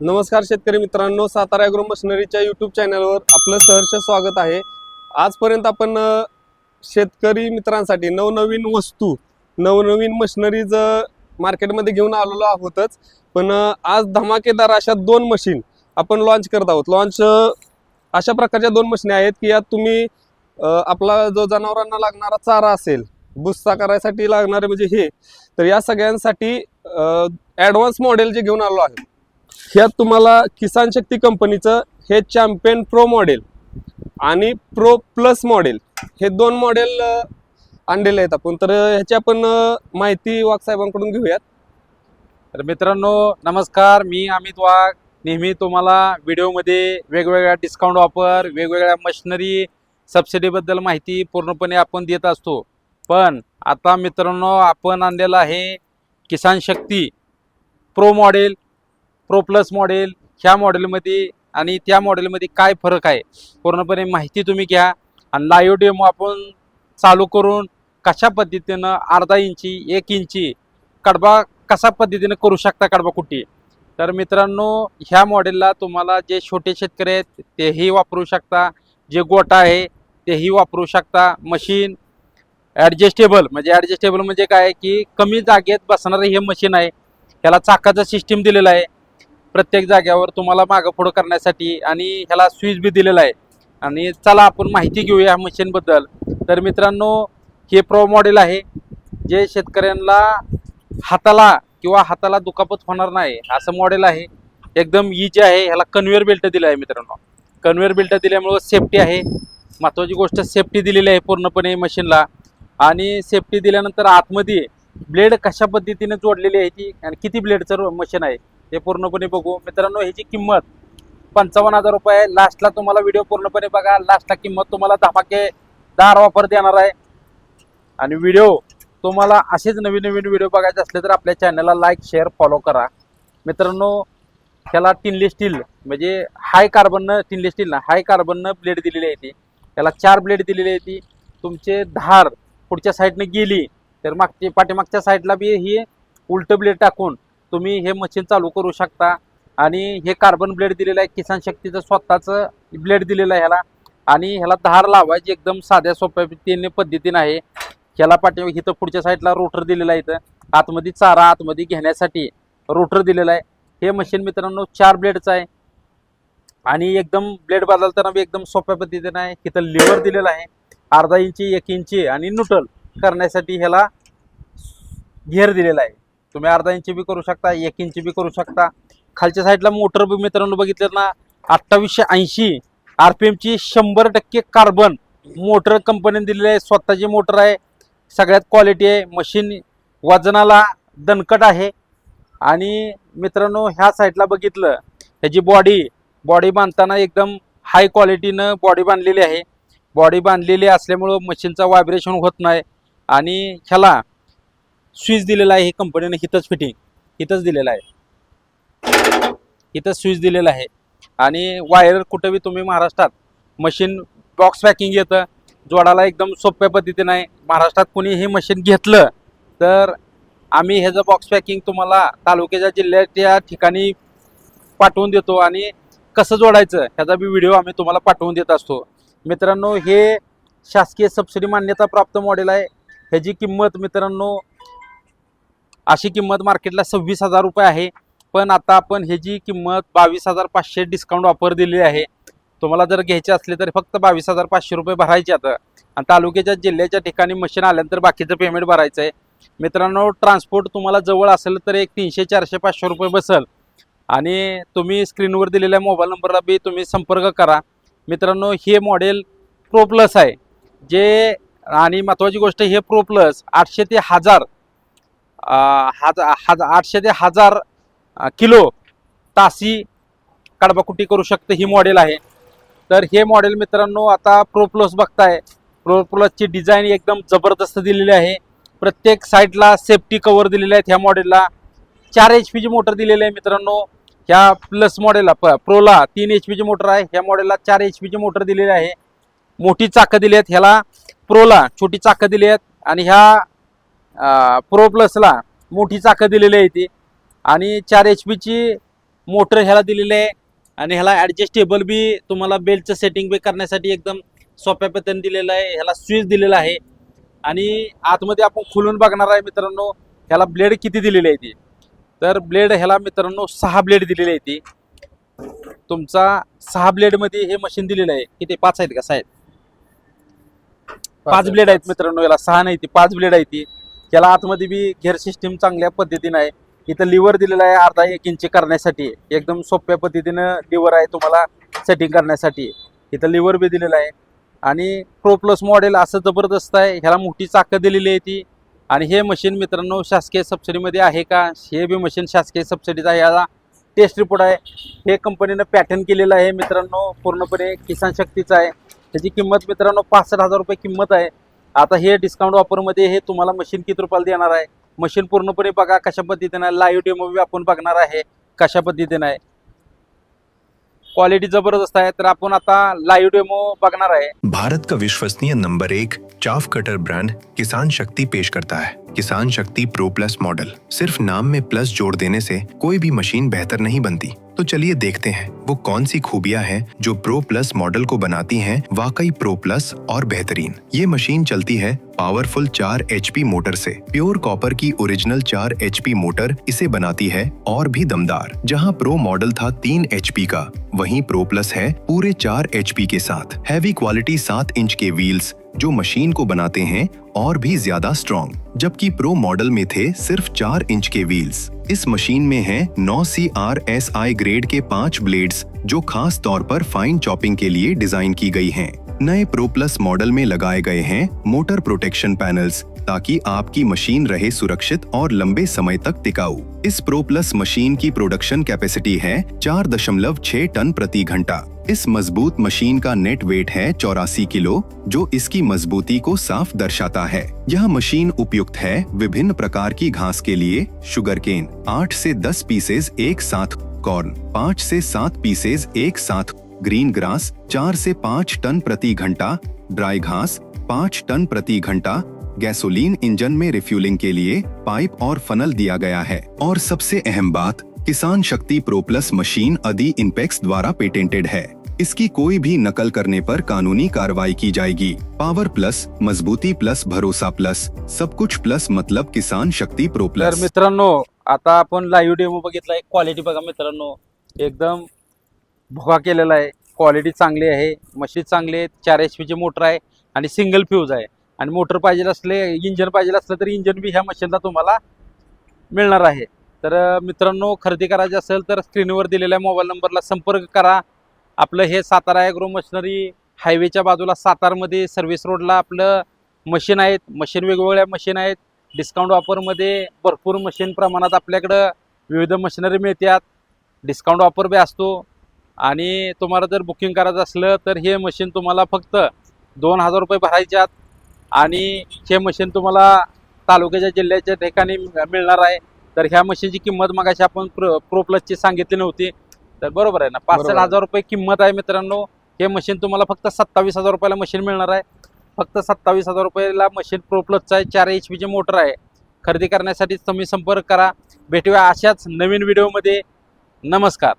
नमस्कार शेतकरी मित्रांनो सातारा ॲग्रो मशिनरीच्या यूट्यूब चॅनलवर आपलं सहर्ष स्वागत आहे. आजपर्यंत आपण शेतकरी मित्रांसाठी नवनवीन वस्तू नवनवीन मशिनरीज मार्केटमध्ये घेऊन आलेलो आहोतच. पण आज धमाकेदार अशा दोन मशीन आपण लॉन्च करत आहोत. लॉन्च अशा प्रकारच्या दोन मशीन आहेत की यात तुम्ही आपला जो जनावरांना लागणारा चारा असेल भुस्सा करायसाठी लागणारे म्हणजे हे तर या सगळ्यांसाठी ॲडव्हान्स मॉडेल जे घेऊन आलो आहे. ह्यात तुम्हाला किसान शक्ती कंपनीचं हे चॅम्पियन प्रो मॉडेल आणि प्रो प्लस मॉडेल हे दोन मॉडेल आणलेले आहेत आपण. तर ह्याची आपण माहिती वाघ साहेबांकडून घेऊयात. तर मित्रांनो नमस्कार. मी अमित वाघ. नेहमी तुम्हाला व्हिडिओमध्ये वेगवेगळ्या डिस्काउंट ऑफर वेगवेगळ्या मशिनरी सबसिडीबद्दल माहिती पूर्णपणे आपण देत असतो. पण आता मित्रांनो आपण आणलेलं आहे Kisan Shakti pro model pro plus model ह्या मॉडेलमध्ये आणि त्या मॉडेलमध्ये काय फरक आहे? पूर्णपणे माहिती तुम्ही घ्या. आणि लाईव्ह डेमो आपण चालू करून कशा पद्धतीनं अर्धा इंची एक इंची कडबा कशा पद्धतीनं करू शकता कडबा कुठे? तर मित्रांनो ह्या मॉडेलला तुम्हाला जे छोटे शेतकरी आहेत तेही वापरू शकता. जे गोटा आहे तेही वापरू शकता. मशीन ॲडजस्टेबल म्हणजे ॲडजस्टेबल म्हणजे काय? की कमी जागेत बसणारं हे मशीन आहे. त्याला चाकाचं सिस्टीम दिलेलं आहे. प्रत्येक जाग्यावर तुम्हाला मागं पुढं करण्यासाठी आणि ह्याला स्विच बी दिलेला आहे. आणि चला आपण माहिती घेऊया ह्या मशीनबद्दल तर मित्रांनो हे प्रो मॉडेल आहे. जे शेतकऱ्यांना हाताला किंवा हाताला दुखापत होणार नाही असं मॉडेल आहे. एकदम इजी आहे. ह्याला कन्व्हेअर बेल्ट दिला आहे मित्रांनो. कन्व्हेअर बेल्ट दिल्यामुळं सेफ्टी आहे. महत्त्वाची गोष्ट सेफ्टी दिलेली आहे पूर्णपणे मशीनला आणि सेफ्टी दिल्यानंतर आतमध्ये ब्लेड कशा पद्धतीने जोडलेली आहे ती आणि किती ब्लेडचं मशीन आहे. ते पूर्णपणे बघू. मित्रांनो ह्याची किंमत पंचावन्न हजार रुपये. आहे लास्टला तुम्हाला व्हिडिओ पूर्णपणे बघा. लास्टला किंमत तुम्हाला धमाके दार ऑफर देणार आहे. आणि व्हिडिओ तुम्हाला असेच नवीन नवीन व्हिडिओ बघायचे असले तर आपल्या चॅनलला लाईक शेअर फॉलो करा. मित्रांनो ह्याला टिनले स्टील म्हणजे हाय कार्बननं टिनले स्टील ना हाय कार्बननं ब्लेड दिलेली आहे ती. त्याला चार ब्लेड दिलेली आहे ती. तुमचे धार पुढच्या साईडनं गेली तर मागची पाठीमागच्या साईडला बी ही उलटं ब्लेड टाकून तुम्ही हे मशीन चालू करू शकता. आणि हे कार्बन ब्लेड दिलेलं आहे किसान शक्तीचं स्वतःचं ब्लेड दिलेलं आहे ह्याला. आणि ह्याला धार लावायची एकदम साध्या सोप्या पद्धतीने पद्धतीनं आहे. ह्याला पाठी इथं पुढच्या साईडला रोटर दिलेला आहे इथं. आतमध्ये चारा आतमध्ये घेण्यासाठी रोटर दिलेला आहे. हे मशीन मित्रांनो चार ब्लेडचं आहे. आणि एकदम ब्लेड बदलताना एकदम सोप्या पद्धतीनं आहे. इथं लिव्हर दिलेलं आहे. अर्धा इंची एक इंची आणि न्यूट्रल करण्यासाठी ह्याला घेर दिलेला आहे. तुम्ही अर्धा इंची बी करू शकता एक इंची बी करू शकता. खालच्या साईडला मोटर बी मित्रांनो बघितलं ना अठ्ठावीसशे ऐंशी आर पी एमची शंभर टक्के कार्बन मोटर कंपनीने दिलेली आहे. स्वतःची मोटर आहे. सगळ्यात क्वालिटी आहे. मशीन वजनाला दणकट आहे. आणि मित्रांनो ह्या साईडला बघितलं ह्याची बॉडी बॉडी बांधताना एकदम हाय क्वालिटीनं बॉडी बांधलेली आहे. बॉडी बांधलेली असल्यामुळं मशीनचा व्हायब्रेशन होत नाही. आणि ह्याला स्विच दिलेला आहे हे कंपनीने हिथंच फिटिंग इथंच दिलेलं आहे. इथंच स्विच दिलेलं आहे. आणि वायर कुठंबी तुम्ही महाराष्ट्रात मशीन बॉक्स पॅकिंग येतं जोडाला एकदम सोप्या पद्धतीनं आहे. महाराष्ट्रात कोणी हे मशीन घेतलं तर आम्ही ह्याचं बॉक्स पॅकिंग तुम्हाला तालुक्याच्या जिल्ह्याच्या ठिकाणी पाठवून देतो आणि कसं जोडायचं ह्याचा बी व्हिडिओ आम्ही तुम्हाला पाठवून देत असतो. मित्रांनो हे शासकीय सबसिडी मान्यता प्राप्त मॉडेल आहे. ह्याची किंमत मित्रांनो अशी किंमत मार्केटला सव्वीस हजार रुपये आहे. पण आता आपण ह्याची किंमत बावीस हजार पाचशे डिस्काउंट ऑफर दिलेली आहे तुम्हाला जर घ्यायचे असले तर फक्त बावीस हजार पाचशे रुपये भरायचे आता आणि तालुक्याच्या जिल्ह्याच्या ठिकाणी मशीन आल्यानंतर बाकीचं पेमेंट भरायचं आहे मित्रांनो ट्रान्सपोर्ट तुम्हाला जवळ असेल तर एक तीनशे चारशे पाचशे रुपये बसेल. आणि तुम्ही स्क्रीनवर दिलेल्या मोबाईल नंबरला बी तुम्ही संपर्क करा. मित्रांनो हे मॉडेल प्रो प्लस आहे. जे आणि महत्त्वाची गोष्ट हे प्रो प्लस आठशे ते हजार हजार हजार आठशे ते हजार किलो तासी कडबाकुटी करू शकते ही मॉडेल आहे. तर हे मॉडेल मित्रांनो आता प्रो प्लस बघताय. प्रो प्लसची डिझाईन एकदम जबरदस्त दिलेली आहे. प्रत्येक साईडला सेफ्टी कवर दिलेले आहेत ह्या मॉडेलला चार एच पीची मोटर दिलेली आहे मित्रांनो. ह्या प्लस मॉडेलला प प्रोला तीन एच पीची मोटर आहे. ह्या मॉडेलला चार एच पीची मोटर दिलेली आहे. मोठी चाकं दिली आहेत ह्याला. प्रोला छोटी चाकं दिली आहेत. आणि ह्या प्रो प्लसला मोठी चाकं दिलेली आहे ती. आणि चार एच पीची मोटर ह्याला दिलेलं आहे. आणि ह्याला ॲडजस्टेबल बी तुम्हाला बेल्टचं सेटिंग बी करण्यासाठी एकदम सोप्या पद्धतीने दिलेलं आहे. ह्याला स्विच दिलेला आहे. आणि आतमध्ये आपण खुलून बघणार आहे मित्रांनो ह्याला ब्लेड किती दिलेली आहे ती. तर ब्लेड ह्याला मित्रांनो सहा ब्लेड दिलेली आहे ती. तुमचा सहा ब्लेडमध्ये हे मशीन दिलेलं आहे. किती? पाच आहेत का? सहा आहेत पाच ब्लेड आहेत मित्रांनो याला सहा नाही ती पाच ब्लेड आहे ती. याला आतमध्ये बी गेअर सिस्टीम चांगल्या पद्धतीनं आहे. इथं लिव्हर दिलेला आहे अर्धा एक इंची करण्यासाठी. एकदम सोप्या पद्धतीनं लिव्हर आहे तुम्हाला सेटिंग करण्यासाठी. इथं लिव्हर बी दिलेलं आहे. आणि प्रो प्लस मॉडेल असं जबरदस्त आहे. ह्याला मोठी चाकं दिलेली आहे ती. आणि हे मशीन मित्रांनो शासकीय सबसिडीमध्ये आहे का? हे बी मशीन शासकीय सबसिडीचं आहे. याला टेस्ट रिपोर्ट आहे. हे कंपनीनं पॅटर्न केलेलं आहे मित्रांनो. पूर्णपणे किसान शक्तीचं आहे. त्याची किंमत मित्रांनो पासष्ट हजार रुपये किंमत आहे. आता हे डिस्काउंट ऑफरमध्ये हे तुम्हाला मशीन किती रुपयाला देणार आहे? मशीन पूर्णपणे बघा कशा पद्धतीनं लाईव्ह डेमो आपण बघणार आहे, कशा पद्धतीनं आहे. क्वालिटी ज़बरदस्त आहे, तर आपण आता लाईव्ह डेमो बघणार आहे. भारत का विश्वसनीय नंबर एक चाफ कटर ब्रांड किसान शक्ति पेश करता है। किसान शक्ति प्रो प्लस मॉडल सिर्फ़ नाम में प्लस जोड़ देने से कोई भी मशीन बेहतर नहीं बनती। तो चलिए देखते हैं, वो कौन सी खूबियाँ हैं जो प्रो प्लस मॉडल को बनाती हैं, वाकई प्रो प्लस और बेहतरीन। ये मशीन चलती है पावरफुल 4 एचपी मोटर से। प्योर कॉपर की ओरिजिनल 4 एचपी मोटर इसे बनाती है और भी दमदार, जहाँ प्रो मॉडल था 3 एचपी का। वहीं प्रो प्लस है पूरे 4 एचपी के साथ। हैवी क्वालिटी 7 इंच के व्हील्स जो मशीन को बनाते हैं और भी ज़्यादा स्ट्रॉन्ग जबकि प्रो मॉडल में थे सिर्फ़ चार इंच के व्हील्स इस मशीन में है नौ C R S I grade के पाँच ब्लेड्स जो खास तौर पर फाइन चॉपिंग के लिए डिज़ाइन की गई हैं। नए प्रो प्लस मॉडल में लगाए गए हैं मोटर प्रोटेक्शन पैनल्स ताकि आपकी मशीन रहे सुरक्षित और लंबे समय तक टिकाऊ। इस प्रो प्लस मशीन की प्रोडक्शन कैपेसिटी है चार दशमलव छह टन प्रति घंटा। इस मज़बूत मशीन का नेट वेट है चौरासी किलो, जो इसकी मजबूती को साफ़ दर्शाता है। यह मशीन उपयुक्त है विभिन्न प्रकार की घास के लिए शुगर केन आठ से दस पीसेज एक साथ कॉर्न पाँच से सात पीसेज एक साथ ग्रीन ग्रास चार से पाँच टन प्रति घंटा ड्राई घास, पाँच टन प्रति घंटा गैसोलीन इंजन में रिफ्यूलिंग के लिए पाइप और फनल दिया गया है। और सबसे अहम बात किसान शक्ति प्रो प्लस मशीन अदी इनपेक्स द्वारा पेटेंटेड है। इसकी कोई भी नकल करने पर कानूनी कार्रवाई की जाएगी। पावर प्लस मजबूती प्लस भरोसा प्लस सब कुछ प्लस मतलब किसान शक्ति प्रो प्लस। मित्रांनो आता आपण लाईव्ह डेमो बघितला आहे क्वालिटी बघा मित्रांनो. एकदम भुगा केलेला आहे. क्वालिटी चांगली आहे. मशीन चांगली आहे. चार एच पीची मोटर आहे. आणि सिंगल फ्यूज आहे. आणि मोटर पाहिजे असले इंजन पाहिजे असलं तर इंजन बी ह्या मशीनला तुम्हाला मिळणार आहे. तर मित्रांनो खरेदी करायची असेल तर स्क्रीनवर दिलेल्या मोबाईल नंबरला संपर्क करा. आपलं हे सातारा ॲग्रो मशिनरी हायवेच्या बाजूला सातारमध्ये सर्व्हिस रोडला आपलं मशीन आहेत. मशीन वेगवेगळ्या मशीन आहेत. डिस्काउंट ऑफरमध्ये भरपूर मशीन प्रमाणात आपल्याकडं विविध मशिनरी मिळतात. डिस्काउंट ऑफर बी असतो. आणि तुम्हाला जर बुकिंग करायचं असलं तर हे मशीन तुम्हाला फक्त दोन हजार रुपये भरायच्यात आणि हे मशीन तुम्हाला तालुक्याच्या जिल्ह्याच्या ठिकाणी मिळणार आहे. तर ह्या मशीनची किंमत मगाशी आपण प्रो प्रो प्लसची सांगितली नव्हती. तर बरोबर आहे ना? बरोबर आहे. हजार रुपये किंमत आहे मित्रांनो. हे मशीन तुम्हाला फक्त सत्तावीस हजार रुपयाला मशीन मिळणार आहे. फक्त सत्तावीस हजार रुपयाला मशीन प्रो प्लसचं आहे चार एच पीची मोटर आहे. खरेदी करण्यासाठी तुम्ही संपर्क करा. भेटूया अशाच नवीन व्हिडिओमध्ये नमस्कार.